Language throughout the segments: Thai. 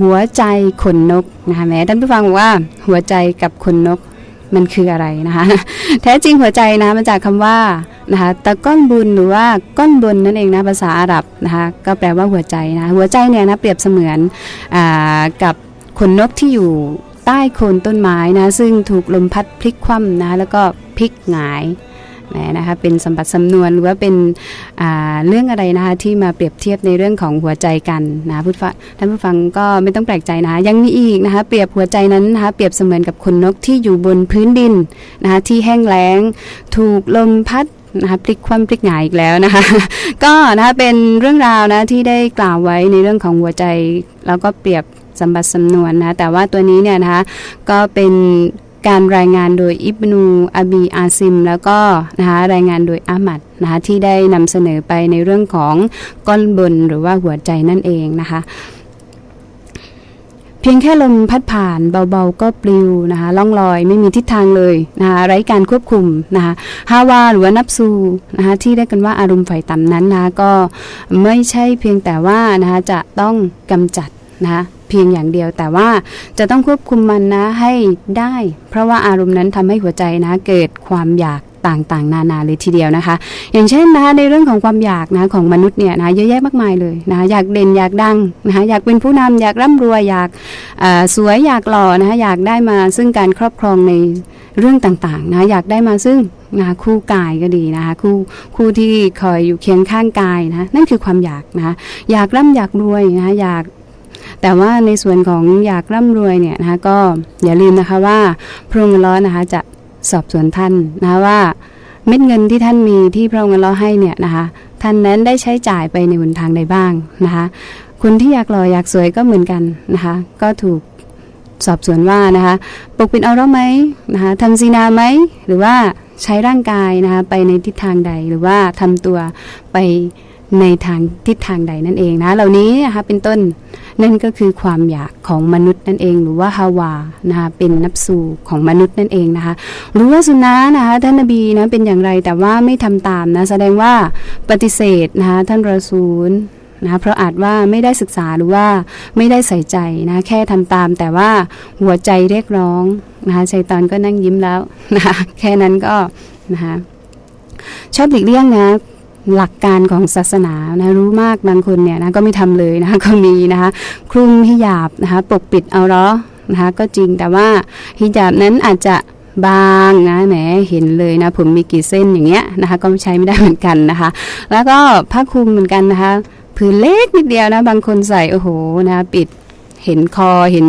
หัวใจขนนกนะคะแม้ท่านผู้ฟังบอกว่าหัวใจกับขนนกมันคืออะไรนะคะแท้จริงหัวใจนะมาจากคำว่านะคะตะก้อนบุญหรือว่าก้อนบนนั่นเองนะภาษาอาหรับนะคะก็แปลว่าหัวใจนะหัวใจเนี่ยนะเปรียบเสมือนอากับขนนกที่อยู่ใต้โคนต้นไม้นะซึ่งถูกลมพัดพลิกคว่ำนะแล้วก็พลิกหงาย นะคะเป็นสัมบัติสำนวนหรือว่าเป็นเรื่องอะไรนะคะที่มาเปรียบเทียบในเรื่องของหัวใจกันนะผู้ฟังท่านผู้ฟังก็ไม่ต้องแปลกใจนะคะยังมีอีกนะคะเปรียบหัวใจนั้นนะคะเปรียบเสมือนกับขนนกที่อยู่บนพื้นดินนะคะที่แห้งแล้ง ถูกลมพัดนะคะพลิกคว่ำพลิกหงายอีกแล้วนะคะ ก็นะคะเป็นเรื่องราวนะที่ได้กล่าวไว้ในเรื่องของหัวใจ แล้วก็เปรียบสัมบัติสำนวนนะแต่ว่าตัวนี้เนี่ยนะคะก็เป็น การรายงานโดยอิบนูอาบีอาซิม แล้วก็นะคะรายงานโดยอามัดนะคะที่ได้นำเสนอไปในเรื่องของก้อนบนหรือว่าหัวใจนั่นเองนะคะเพียงแค่ลมพัดผ่านเบาๆ ก็ปลิวนะคะล่องลอยไม่มีทิศทางเลยนะคะไร้การควบคุมนะคะฮาวาหรือว่านับซูนะคะที่ได้กันว่าอารมณ์ไฟต่ำนั้นนะคะก็ไม่ใช่เพียงแต่ว่านะคะจะต้องกำจัด นะเพียงอย่างเดียวแต่ว่าจะต้องควบคุมมันนะให้ได้ เพราะว่าอารมณ์นั้นทำให้หัวใจนะเกิดความอยากต่างๆ นานาเลยทีเดียวนะคะ อย่างเช่นนะคะในเรื่องของความอยากนะของมนุษย์เนี่ยนะเยอะแยะมากมายเลยนะอยากเด่นอยากดังนะคะอยากเป็นผู้นำอยากร่ำรวยอยากสวยอยากหล่อนะคะอยากได้มาซึ่งการครอบครองในเรื่องต่างๆนะอยากได้มาซึ่งนะคู่กายก็ดีนะคะคู่คู่ที่คอยอยู่เคียงข้างกายนะนั่นคือความอยากนะอยากร่ำอยากรวยนะอยาก แต่ว่าในส่วนของอยากร่ำรวยเนี่ยนะคะก็อย่าลืมนะคะว่าพระองค์ล้อนะคะจะสอบสวนท่านนะคะว่าเม็ดเงินที่ท่านมีที่พระองค์ล้อให้เนี่ยนะคะท่านนั้นได้ใช้จ่ายไปในหนทางใดบ้างนะคะคนที่อยากหล่ออยากสวยก็เหมือนกันนะคะก็ถูกสอบสวนว่านะคะปกปิดเอาเราไหมนะคะทำซีนาไหมหรือว่าใช้ร่างกายนะคะไปในทิศทางใดหรือว่าทำตัวไป ในทางทิศทางใดนั่นเองนะ เหล่านี้นะคะเป็นต้นนั่นก็คือความอยากของมนุษย์นั่นเอง หรือว่าฮาวานะคะเป็นนับสูของมนุษย์นั่นเองนะคะหรือว่าสุนัขนะคะท่านนบีนะเป็นอย่างไรแต่ว่าไม่ทำตามนะแสดงว่าปฏิเสธนะคะท่านรอซูลนะคะเพราะอาจว่าไม่ได้ศึกษาหรือว่าไม่ได้ใส่ใจนะแค่ทำตามแต่ว่าหัวใจเรียกร้องนะคะชัยตอนก็นั่งยิ้มแล้วนะคะแค่นั้นก็นะคะชอบหลีกเลี่ยงนะ หลักการของศาสนานะรู้มากบางคนเนี่ยนะก็ไม่ทำเลยนะคะก็มีนะคะคลุมฮิญาบนะคะปกปิดเอาหรอนะคะก็จริงแต่ว่าฮิญาบนั้นอาจจะบางนะแหมเห็นเลยนะผมมีกี่เส้นอย่างเงี้ยนะคะก็ใช้ไม่ได้เหมือนกันนะคะ แล้วก็ผ้าคลุมเหมือนกันนะคะผืนเล็กนิดเดียวนะบางคนใส่โอ้โหนะปิด เห็นคอเห็น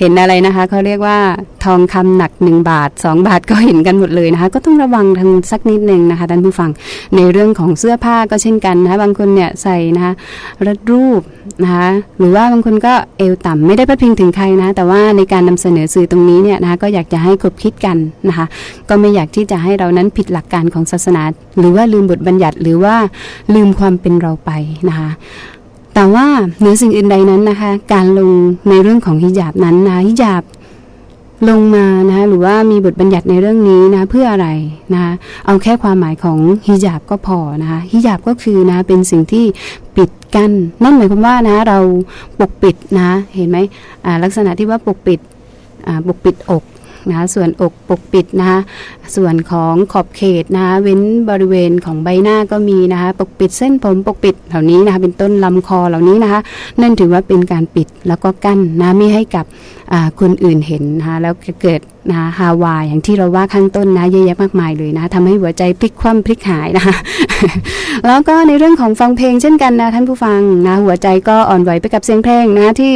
เห็นอะไรนะคะเขาเรียกว่าทองคำหนัก 1 บาท 2 บาทก็เห็นกันหมดเลยนะคะ ก็ต้องระวังทางสักนิดหนึ่งนะคะท่านผู้ฟังในเรื่องของเสื้อผ้าก็เช่นกันนะคะบางคนเนี่ยใส่นะคะรัดรูปนะคะหรือว่าบางคนก็เอวต่ำไม่ได้พัดพิงถึงใครนะแต่ว่าในการนำเสนอสื่อตรงนี้เนี่ยนะคะก็อยากจะให้คบคิดกันนะคะ ก็ไม่อยากที่จะให้เรานั้นผิดหลักการของศาสนา หรือว่าลืมบทบัญญัติหรือว่าลืมความเป็นเราไปนะคะ แต่ว่าเหนือสิ่งอื่นใดนั้นนะคะ การลงในเรื่องของฮิญาบนั้นนะฮิญาบลงมานะคะหรือว่ามีบทบัญญัติในเรื่องนี้นะเพื่ออะไรนะคะเอาแค่ความหมายของฮิญาบก็พอนะคะฮิญาบก็คือนะเป็นสิ่งที่ปิดกัน้นนั่นหมายความว่านะเราปกปิดนะเห็นไหมลักษณะที่ว่าปกปิดปกปิดอก นะคะส่วนอกปกปิดนะคะส่วนของขอบเขตนะคะเว้นบริเวณของใบหน้าก็มีนะคะปกปิดเส้นผมปกปิดเหล่านี้นะคะเป็นต้นลำคอเหล่านี้นะคะนั่นถือว่าเป็นการปิดแล้วก็กั้นนะไม่ให้กับคนอื่นเห็นนะคะแล้วเกิดนะคะฮาวายอย่างที่เราว่าข้างต้นนะเยอะแยะมากมายเลยนะทำให้หัวใจพลิกคว่ำพลิกหายนะคะแล้วก็ในเรื่องของฟังเพลงเช่นกันนะท่านผู้ฟังนะหัวใจก็อ่อนไหวไปกับเสียงเพลงนะที่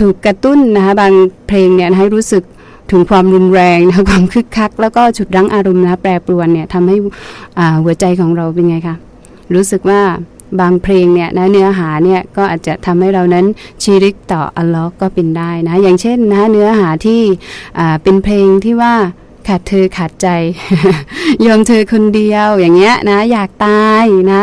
ถูกกระตุ้นนะคะบางเพลงเนี่ยให้รู้สึก ถึงความรุนแรงนะความคึกคัก แล้วก็ฉุดรั้งอารมณ์นะแปรปรวนเนี่ยทำให้หัวใจของเราเป็นไงคะรู้สึกว่าบางเพลงเนี่ยนะเนื้อหาเนี่ยก็อาจจะทำให้เรานั้นชีริกต่ออัลลอฮ์ก็เป็นได้นะ อย่างเช่นนะเนื้อหาที่เป็นเพลงที่ว่า ขาดเธอขาดใจ ยอมเธอคนเดียวอย่างเงี้ยนะ อยากตายนะ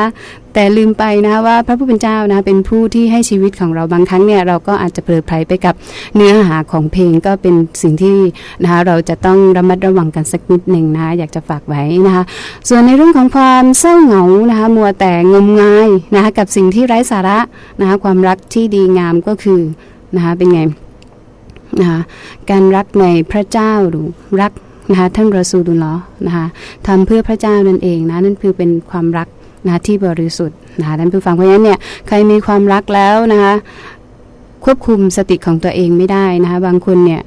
แต่ลืมไปนะว่าพระผู้เป็นเจ้านะเป็นผู้ที่ให้ชีวิตของเราบางครั้งเนี่ยเราก็อาจจะเผลอไผลไปกับเนื้อหาของเพลงก็เป็นสิ่งที่นะคะเราจะต้องระมัดระวังกันสักนิดหนึ่งนะคะอยากจะฝากไว้นะคะส่วนในเรื่องของความเศร้าเหงานะคะมัวแต่งมงายนะคะกับสิ่งที่ไร้สาระนะคะความรักที่ดีงามก็คือนะคะเป็นไงนะคะการรักในพระเจ้าหรือรัก นะคะท่านรอซูดุลลอนะคะทำเพื่อพระเจ้านั่นเองนะนั่นคือเป็นความรักนะคะที่บริสุทธิ์นะคะท่านผู้ฟังเพราะฉะนั้นเนี่ยใครมีความรักแล้วนะคะควบคุมสติของตัวเองไม่ได้นะคะบางคนเนี่ย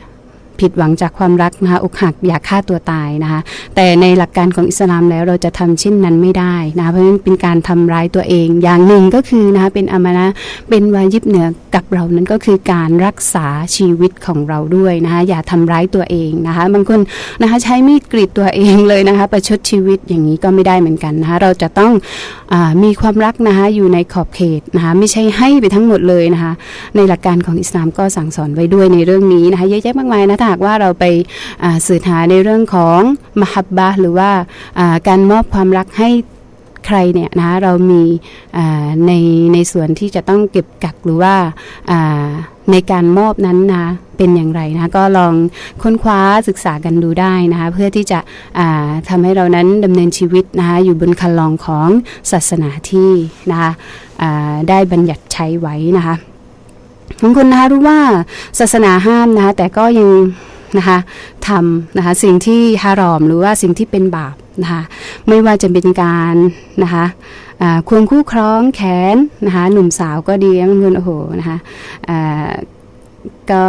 ผิดหวังจากความรักนะคะอกหักอยากฆ่าตัวตายนะคะแต่ในหลักการของอิสลามแล้วเราจะทำเช่นนั้นไม่ได้นะะเพราะฉะนั้นเป็นการทำร้ายตัวเอง อย่างหนึ่งก็คือนะคะเป็นอามานะเป็นวาญิบเหนือกับเรานั้นก็คือการรักษาชีวิตของเราด้วยนะคะอย่าทำร้ายตัวเองนะคะบางคนนะคะใช้มีดกรีดตัวเองเลยนะคะประชดชีวิตอย่างนี้ก็ไม่ได้เหมือนกันนะคะเราจะต้องอมีความรักนะคะอยู่ในขอบเขตนะคะไม่ใช่ให้ไปทั้งหมดเลยนะคะในหลักการของอิสลามก็สั่งสอนไว้ด้วยในเรื่องนี้นะคะเยอะแยะมากมายนะถ้าหากว่าเราไปสืบหาในเรื่องของมหับบะหรือว่าการมอบความรักให้ใครเนี่ยนะคะเรามีในในส่วนที่จะต้องเก็บกักหรือว่าในการมอบนั้นนะเป็นอย่างไรนะคะก็ลองค้นคว้าศึกษากันดูได้นะคะเพื่อที่จะอ่าทำให้เรานั้นดำเนินชีวิตนะคะอยู่บนคันลองของศาสนาที่นะคะได้บัญญัติใช้ไว้นะคะ บางคนนะคะรู้ว่าศาสนาห้ามนะคะแต่ก็ยังนะคะทำนะคะสิ่งที่ฮารอมหรือว่าสิ่งที่เป็นบาปนะคะไม่ว่าจะเป็นการนะคะควงคู่คล้องแขนนะคะหนุ่มสาวก็ดีบางคนโอ้โหนะคะก็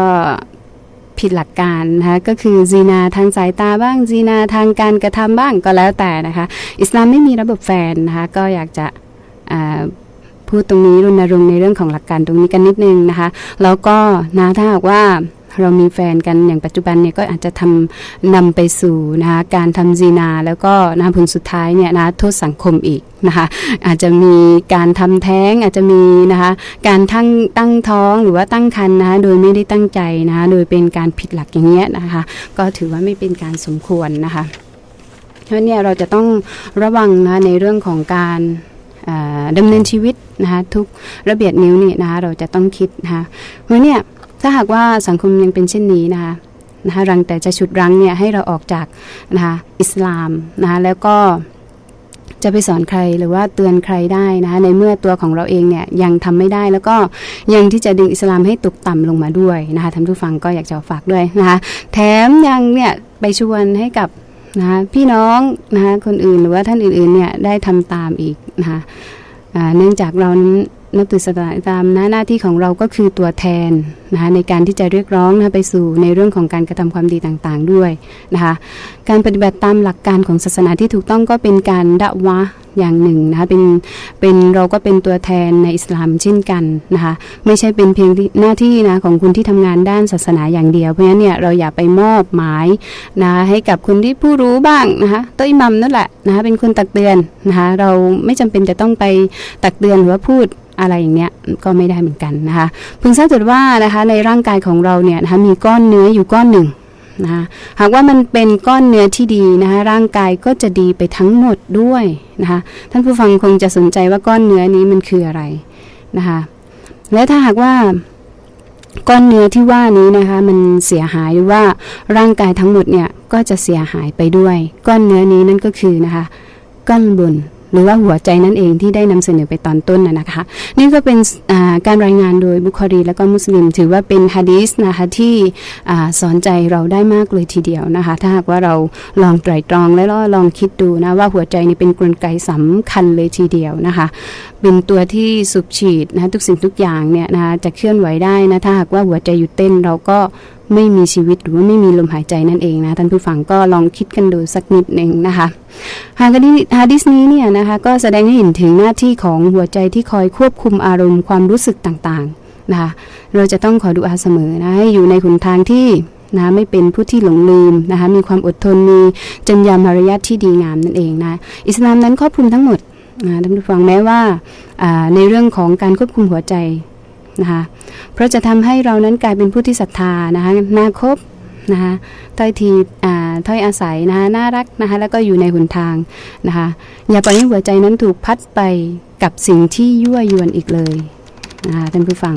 ผิดหลักการนะคะก็คือจีนาทางสายตาบ้างจีนาทางการกระทำบ้างก็แล้วแต่นะคะ อิสลามไม่มีระบบแฟนนะคะก็อยากจะ พูดตรงนี้รณรงค์ในเรื่องของหลักการตรงนี้กันนิดนึงนะคะ แล้วก็นะถ้าหากว่าเรามีแฟนกันอย่างปัจจุบันเนี่ยก็อาจจะทำนำไปสู่นะคะการทำซีนาแล้วก็นะผลสุดท้ายเนี่ยนะโทษสังคมอีกนะคะอาจจะมีการทำแท้งอาจจะมีนะคะการทั้งตั้งท้องหรือว่าตั้งครรภ์นะคะโดยไม่ได้ตั้งใจนะคะโดยเป็นการผิดหลักอย่างเงี้ยนะคะก็ถือว่าไม่เป็นการสมควรนะคะเพราะเนี่ยเราจะต้องระวังนะในเรื่องของการ ดำเนินชีวิตนะคะทุกระเบียดนิ้วนี่นะคะเราจะต้องคิดนะคะเพราะเนี่ยถ้าหากว่าสังคมยังเป็นเช่นนี้นะคะนะคะรังแต่จะฉุดรั้งเนี่ยให้เราออกจากนะคะอิสลามนะคะแล้วก็จะไปสอนใครหรือว่าเตือนใครได้นะคะในเมื่อตัวของเราเองเนี่ยยังทำไม่ได้แล้วก็ยังที่จะดึงอิสลามให้ตกต่ำลงมาด้วยนะคะท่านผู้ฟังก็อยากจะฝากด้วยนะคะแถมยังเนี่ยไปชวนให้กับ นะคะพี่น้องนะคะคนอื่นหรือว่าท่านอื่นๆเนี่ยได้ทำตามอีกนะคะเนื่องจากเรานั้น นับถือศาสนาอิสลามนะหน้าที่ของเราก็คือตัวแทนนะคะในการที่จะเรียกร้องนะไปสู่ในเรื่องของการกระทำความดีต่างๆด้วยนะคะการปฏิบัติตามหลักการของศาสนาที่ถูกต้องก็เป็นการดะวะอย่างหนึ่งนะคะเป็นเป็นเราก็เป็นตัวแทนในอิสลามเช่นกันนะคะไม่ใช่เป็นเพียงหน้าที่นะของคนที่ทำงานด้านศาสนาอย่างเดียว เพราะฉะนั้นเนี่ยเราอย่าไปมอบหมายนะคะให้กับคนที่ผู้รู้บ้างนะคะตัวอิหมัมนั่นแหละนะคะเป็นคนตักเตือนนะคะเราไม่จำเป็นจะต้องไปตักเตือนหรือว่าพูด อะไรอย่างเนี้ยก็ไม่ได้เหมือนกันนะคะพึงทราบเถิดว่านะคะในร่างกายของเราเนี่ยนะคะมีก้อนเนื้ออยู่ก้อนหนึ่งนะคะหากว่ามันเป็นก้อนเนื้อที่ดีนะคะร่างกายก็จะดีไปทั้งหมดด้วยนะคะท่านผู้ฟังคงจะสนใจว่าก้อนเนื้อนี้มันคืออะไรนะคะและถ้าหากว่าก้อนเนื้อที่ว่านี้นะคะมันเสียหายหรือว่าร่างกายทั้งหมดเนี่ยก็จะเสียหายไปด้วย ก้อนเนื้อนี้นั่นก็คือนะคะก้อนบุญ หรือว่าหัวใจนั่นเองที่ได้นำเสนอไปตอนต้นนะนะคะ นี่ก็เป็นการรายงานโดยบุคอรีและก็มุสลิม ถือว่าเป็นฮะดีสนะคะที่สอนใจเราได้มากเลยทีเดียวนะคะ ถ้าหากว่าเราลองไตรตรองและลองคิดดูนะว่าหัวใจนี่เป็นกลไกสำคัญเลยทีเดียวนะคะ เป็นตัวที่สูบฉีดนะทุกสิ่งทุกอย่างเนี่ยนะจะเคลื่อนไหวได้นะถ้าหากว่าหัวใจหยุดเต้นเราก็ ไม่มีชีวิตหรือว่าไม่มีลมหายใจนั่นเองนะท่านผู้ฟังก็ลองคิดกันดูสักนิดหนึ่งนะคะฮาดิฮาดิสนี้เนี่ยนะคะก็แสดงให้เห็นถึงหน้าที่ของหัวใจที่คอยควบคุมอารมณ์ความรู้สึกต่างๆนะคะเราจะต้องขอดูอาเสมอนะให้อยู่ในหนทางที่นะไม่เป็นผู้ที่หลงลืมนะคะมีความอดทนมีจรรยามารยาทที่ดีงามนั่นเองนะอิสลามนั้นครอบคลุมทั้งหมดนะท่านผู้ฟังแม้ว่าในเรื่องของการควบคุมหัวใจ นะคะเพราะจะทำให้เรานั้นกลายเป็นผู้ที่ศรัทธานะคะน่าคบนะคะถ้อยทีอ่าถ้อยอาศัยนะคะน่ารักนะคะแล้วก็อยู่ในหนทางนะคะอย่าปล่อยให้หัวใจนั้นถูกพัดไปกับสิ่งที่ยั่วยวนอีกเลยนะคะท่านผู้ฟัง